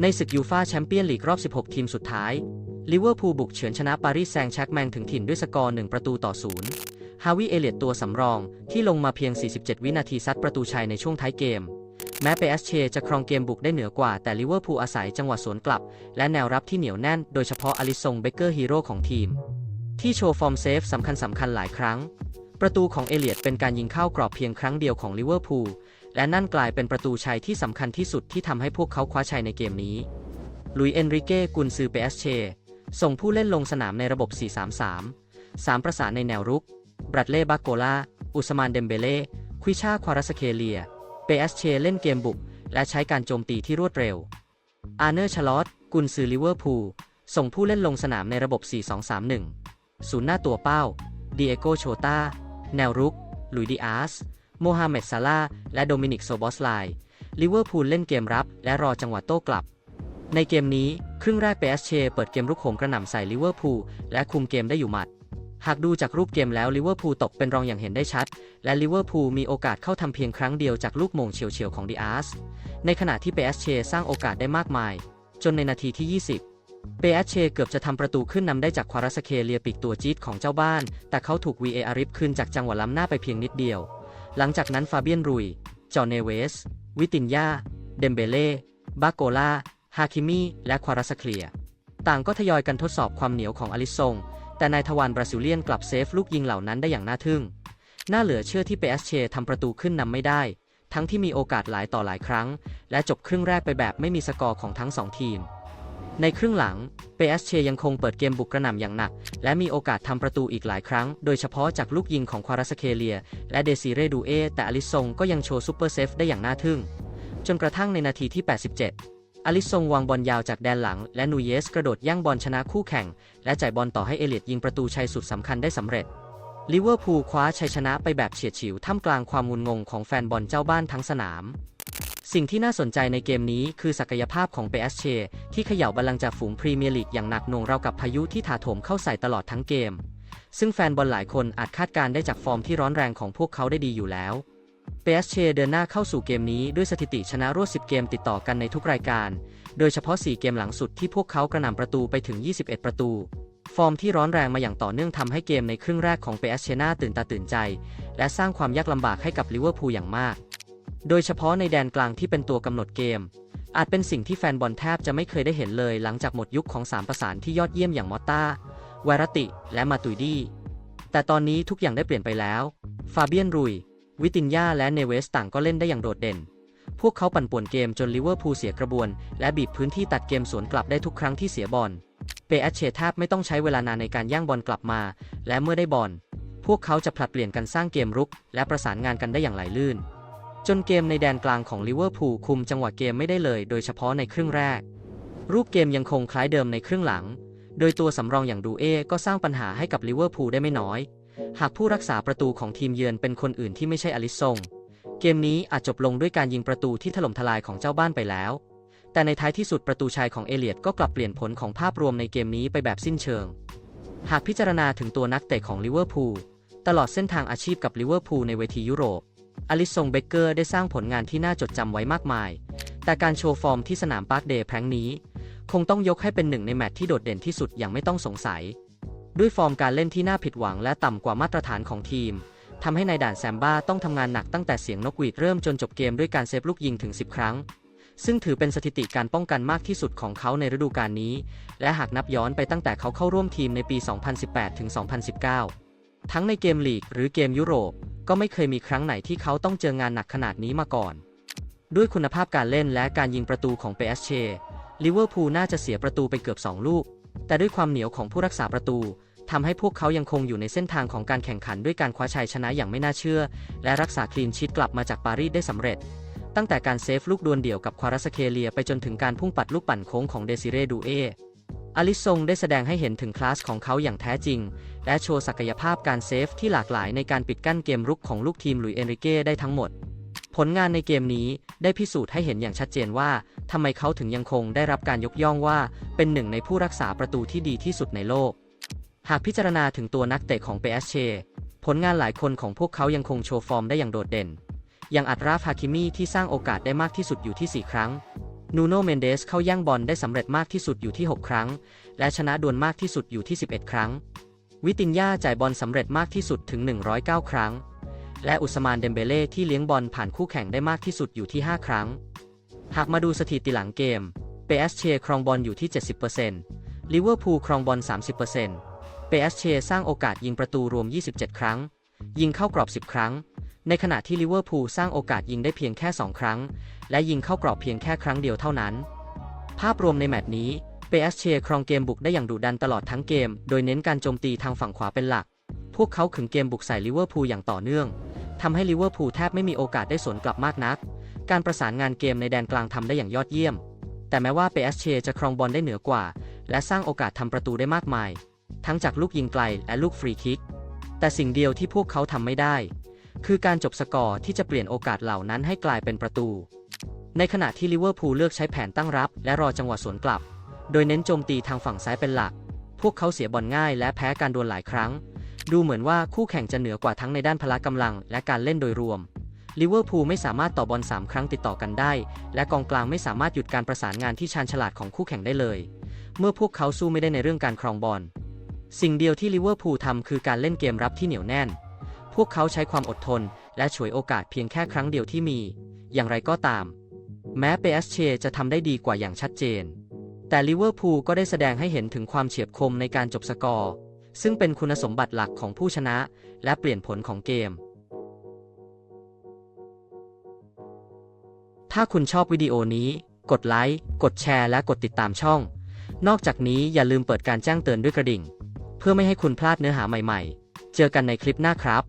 ในศึกยูฟาแชมเปี้ยนลีกรอบ 16 ทีมสุดท้าย ลิเวอร์พูลบุกเฉือนชนะปารีสแซงต์แชร์กแมงถึงถิ่นด้วยสกอร์ 1 ประตูต่อศูนย์ฮาวิเอเลียตตัวสำรองที่ลงมาเพียง 47 วินาทีซัดประตูชัยในช่วงท้ายเกม แม้เปเอสเชจะครองเกมบุกได้เหนือกว่า แต่ลิเวอร์พูลอาศัยจังหวะสวนกลับ และแนวรับที่เหนียวแน่น โดยเฉพาะอลิซงเบเกอร์ฮีโร่ของทีม ที่โชว์ฟอร์มเซฟสำคัญสำคัญหลายครั้ง ประตูของเอเลียตเป็นการยิงเข้ากรอบเพียงครั้งเดียวของลิเวอร์พูล และนั่นกลายเป็นประตูชัยที่สำคัญที่สุดที่ทำให้พวกเขาคว้าชัยในเกมนี้ ลุยเอนริเก้กุนซือเปสเช ส่งผู้เล่นลงสนามในระบบ 4-3-3 3 ประสานในแนวรุก บรัดเล่บาโกลาอุสมานเดมเบเล่ ควิชาควารัสเคเลีย เปสเชเล่นเกมบุก และใช้การโจมตีที่รวดเร็ว อาร์เนอร์ชาลอตกุนซือลิเวอร์พูล ส่งผู้เล่นลงสนามในระบบ 4-2-3-1 ศูนย์หน้าตัวเป้าดิเอโกโชตาแนวรุก ลุยดิอาส โมฮัมเหม็ดซาลาห์และโดมินิกโซบอสไลลิเวอร์พูลเล่นเกมรับ และรอจังหวะโต้กลับ ในเกมนี้ ครึ่งแรกเปเอสเชเปิดเกมรุกโหมกระหน่ำใส่ลิเวอร์พูลและคุมเกมได้อยู่หมัด หากดูจากรูปเกมแล้วลิเวอร์พูลตกเป็นรองอย่างเห็นได้ชัด และลิเวอร์พูลมีโอกาสเข้าทำเพียงครั้งเดียวจากลูกมงเฉียวๆของดิอาสในขณะที่เปเอสเชสร้างโอกาสได้มากมาย จนในนาทีที่ 20เปเอสเชเกือบจะทำประตูขึ้นนำได้จากควารัสเคเลียปีกตัวจี๊ดของเจ้าบ้าน แต่เขาถูก VA อาริฟคืนจากจังหวะล้ำหน้าไปเพียงนิดเดียว หลังจากนั้นฟาเบียนรุย จอห์เนเวส วิตินยา เดมเบเล่ บาโกลา ฮาคิมี และควารัสเคลีย ต่างก็ทยอยกันทดสอบความเหนียวของอลิซง แต่นายทวารบราซิเลียนกลับเซฟลูกยิงเหล่านั้นได้อย่างน่าทึ่ง น่าเหลือเชื่อที่เปอสเชทำประตูขึ้นนำไม่ได้ ทั้งที่มีโอกาสหลายต่อหลายครั้ง และจบครึ่งแรกไปแบบไม่มีสกอร์ของทั้งสองทีม ในครึ่งหลัง เปเอสเชยังคงเปิดเกมบุกกระหน่ำอย่างหนัก และมีโอกาสทำประตูอีกหลายครั้ง โดยเฉพาะจากลูกยิงของควารัสเคเลีย และเดซิเรดูเอ แต่อลิซงก็ยังโชว์ซูเปอร์เซฟได้อย่างน่าทึ่ง จนกระทั่งในนาทีที่ 87 อลิซงวางบอลยาวจากแดนหลัง และนูเยสกระโดดย่างบอลชนะคู่แข่ง และจ่ายบอลต่อให้เอเลียดยิงประตูชัยสุดสำคัญได้สำเร็จลิเวอร์พูลคว้าชัยชนะไปแบบเฉียดฉิวท่ามกลางความงุนงงของแฟนบอลเจ้าบ้านทั้งสนาม สิ่งที่น่าสนใจในเกมนี้คือศักยภาพของเปเอสเชที่เขย่าบัลลังจากฝูงพรีเมียร์ลีกอย่างหนักหน่วงราวกับพายุที่ถาโถมเข้าใส่ตลอดทั้งเกม ซึ่งแฟนบอลหลายคนอาจคาดการได้จากฟอร์มที่ร้อนแรงของพวกเขาได้ดีอยู่แล้วเปเอสเชเดินหน้าเข้าสู่เกมนี้ด้วยสถิติชนะรวด 10 เกมติดต่อกันในทุกรายการ โดยเฉพาะ 4 เกมหลังสุดที่พวกเขากระหน่ำประตูไปถึง 21 ประตู ฟอร์มที่ร้อนแรงมาอย่างต่อเนื่องทำให้เกมในครึ่งแรกของเปเอสเชน่าตื่นตาตื่นใจ และสร้างความยากลำบากให้กับลิเวอร์พูลอย่างมาก โดยเฉพาะในแดนกลางที่เป็นตัวกำหนดเกม อาจเป็นสิ่งที่แฟนบอลแทบจะไม่เคยได้เห็นเลยหลังจากหมดยุคของสามประสานที่ยอดเยี่ยมอย่างมอตตาไวรติ และมาตุยดีแต่ตอนนี้ทุกอย่างได้เปลี่ยนไปแล้ว ฟาเบียนรุย วิตินยาและเนเวสต่างก็เล่นได้อย่างโดดเด่น พวกเขาปั่นป่วนเกมจนลิเวอร์พูลเสียกระบวน และบีบพื้นที่ตัดเกมสวนกลับได้ทุกครั้งที่เสียบอล เปอเชแทบไม่ต้องใช้เวลานานในการย่างบอลกลับมา และเมื่อได้บอล พวกเขาจะผลัดเปลี่ยนกันสร้างเกมรุก และประสานงานกันได้อย่างไหลลื่น จนเกมในแดนกลางของลิเวอร์พูลคุมจังหวะเกมไม่ได้เลยโดยเฉพาะในครึ่งแรก รูปเกมยังคงคล้ายเดิมในครึ่งหลัง โดยตัวสำรองอย่างดูเอก็สร้างปัญหาให้กับลิเวอร์พูลได้ไม่น้อย หากผู้รักษาประตูของทีมเยือนเป็นคนอื่นที่ไม่ใช่อลิซงเกมนี้อาจจบลงด้วยการยิงประตูที่ถล่มทลายของเจ้าบ้านไปแล้ว แต่ในท้ายที่สุดประตูชัยของเอเลียดก็กลับเปลี่ยนผลของภาพรวมในเกมนี้ไปแบบสิ้นเชิง หากพิจารณาถึงตัวนักเตะของลิเวอร์พูลตลอดเส้นทางอาชีพกับลิเวอร์พูลในเวทียุโรป อลิซงเบเกอร์ได้สร้างผลงานที่น่าจดจำไว้มากมาย แต่การโชว์ฟอร์มที่สนามปาร์คเดย์แพรงนี้ คงต้องยกให้เป็นหนึ่งในแมตช์ที่โดดเด่นที่สุดอย่างไม่ต้องสงสัย ด้วยฟอร์มการเล่นที่น่าผิดหวังและต่ำกว่ามาตรฐานของทีมทำให้ในายด่านแซมบ้าต้องทำงานหนักตั้งแต่เสียงนกหวีดเริ่มจนจบเกมด้วยการเซฟลูกยิงถึง 10 ครั้ง ซึ่งถือเป็นสถิติการป้องกันมากที่สุดของเขาในฤดูกาลนี้ และหากนับย้อนไปตั้งแต่เขาเข้าร่วมทีมในปี 2018 ถึง 2019 ทั้งในเกมลีกหรือเกมยุโรป ก็ไม่เคยมีครั้งไหนที่เขาต้องเจองานหนักขนาดนี้มาก่อน ด้วยคุณภาพการเล่นและการยิงประตูของเปเอสเชลิเวอร์พูลน่าจะเสียประตูไปเกือบ 2 ลูก แต่ด้วยความเหนียวของผู้รักษาประตูทำให้พวกเขายังคงอยู่ในเส้นทางของการแข่งขันด้วยการคว้าชัยชนะอย่างไม่น่าเชื่อ และรักษาคลีนชีตกลับมาจากปารีสได้สำเร็จ ตั้งแต่การเซฟลูกดวลเดี่ยวกับควารัสเคเลียไปจนถึงการพุ่งปัดลูกปั่นโค้งของเดซิเรดูเอ อลิซงได้แสดงให้เห็นถึงคลาสของเขาอย่างแท้จริง และโชว์ศักยภาพการเซฟที่หลากหลายในการปิดกั้นเกมรุกของลูกทีมหลุยเอนริเก้ได้ทั้งหมด ผลงานในเกมนี้ได้พิสูจน์ให้เห็นอย่างชัดเจนว่าทำไมเขาถึงยังคงได้รับการยกย่องว่า เป็นหนึ่งในผู้รักษาประตูที่ดีที่สุดในโลก หากพิจารณาถึงตัวนักเตะของเปเอสเชผลงานหลายคนของพวกเขายังคงโชว์ฟอร์มได้อย่างโดดเด่น อย่างอัตราฟาคิมีที่สร้างโอกาสได้มากที่สุดอยู่ที่ 4 ครั้ง นูโนเมนเดสเข้าแย่งบอลได้สำเร็จมากที่สุดอยู่ที่ 6 ครั้ง และชนะดวลมากที่สุดอยู่ที่ 11 ครั้ง วิตินยาจ่ายบอลสำเร็จมากที่สุดถึง 109 ครั้ง และอุสมานเดมเบเล่ที่เลี้ยงบอลผ่านคู่แข่งได้มากที่สุดอยู่ที่ 5 ครั้ง หากมาดูสถิติหลังเกมเปเอสเชครองบอลอยู่ที่ 70%ลิเวอร์พูลครองบอล 30%เปเอสเชสร้างโอกาสยิงประตูรวม 27 ครั้ง ยิงเข้ากรอบ 10 ครั้ง ในขณะที่ลิเวอร์พูลสร้างโอกาสยิงได้เพียงแค่ 2 ครั้ง และยิงเข้ากรอบเพียงแค่ครั้งเดียวเท่านั้น ภาพรวมในแมตช์นี้เปอสเชครองเกมบุกได้อย่างดุดันตลอดทั้งเกม โดยเน้นการโจมตีทางฝั่งขวาเป็นหลัก พวกเขาขึงเกมบุกใส่ลิเวอร์พูลอย่างต่อเนื่องทำให้ลิเวอร์พูลแทบไม่มีโอกาสได้สวนกลับมากนัก การประสานงานเกมในแดนกลางทำได้อย่างยอดเยี่ยม แต่แม้ว่าเปอสเชจะครองบอลได้เหนือกว่า และสร้างโอกาสทำประตูได้มากมาย ทั้งจากลูกยิงไกลและลูกฟรีคิก แต่สิ่งเดียวที่พวกเขาทำไม่ได้ คือการจบสกอร์ที่จะเปลี่ยนโอกาสเหล่านั้นให้กลายเป็นประตู ในขณะที่ลิเวอร์พูลเลือกใช้แผนตั้งรับ และรอจังหวะสวนกลับ โดยเน้นโจมตีทางฝั่งซ้ายเป็นหลัก พวกเขาเสียบอลง่ายและแพ้การดวลหลายครั้ง ดูเหมือนว่าคู่แข่งจะเหนือกว่าทั้งในด้านพละกำลัง และการเล่นโดยรวมลิเวอร์พูลไม่สามารถต่อบอล 3 ครั้งติดต่อกันได้ และกองกลางไม่สามารถหยุดการประสานงานที่ชาญฉลาดของคู่แข่งได้เลย เมื่อพวกเขาสู้ไม่ได้ในเรื่องการครองบอล สิ่งเดียวที่ลิเวอร์พูลทำคือการเล่นเกมรับที่เหนียวแน่น พวกเขาใช้ความอดทน และฉวยโอกาสเพียงแค่ครั้งเดียวที่มี อย่างไรก็ตาม แม้เปเอสเชจะทำได้ดีกว่าอย่างชัดเจน แต่ลิเวอร์พูลก็ได้แสดงให้เห็นถึงความเฉียบคมในการจบสกอร์ ซึ่งเป็นคุณสมบัติหลักของผู้ชนะ และเปลี่ยนผลของเกม ถ้าคุณชอบวิดีโอนี้ กดไลค์ กดแชร์ และกดติดตามช่อง นอกจากนี้อย่าลืมเปิดการแจ้งเตือนด้วยกระดิ่ง เพื่อไม่ให้คุณพลาดเนื้อหาใหม่ ๆ เจอกันในคลิปหน้าครับ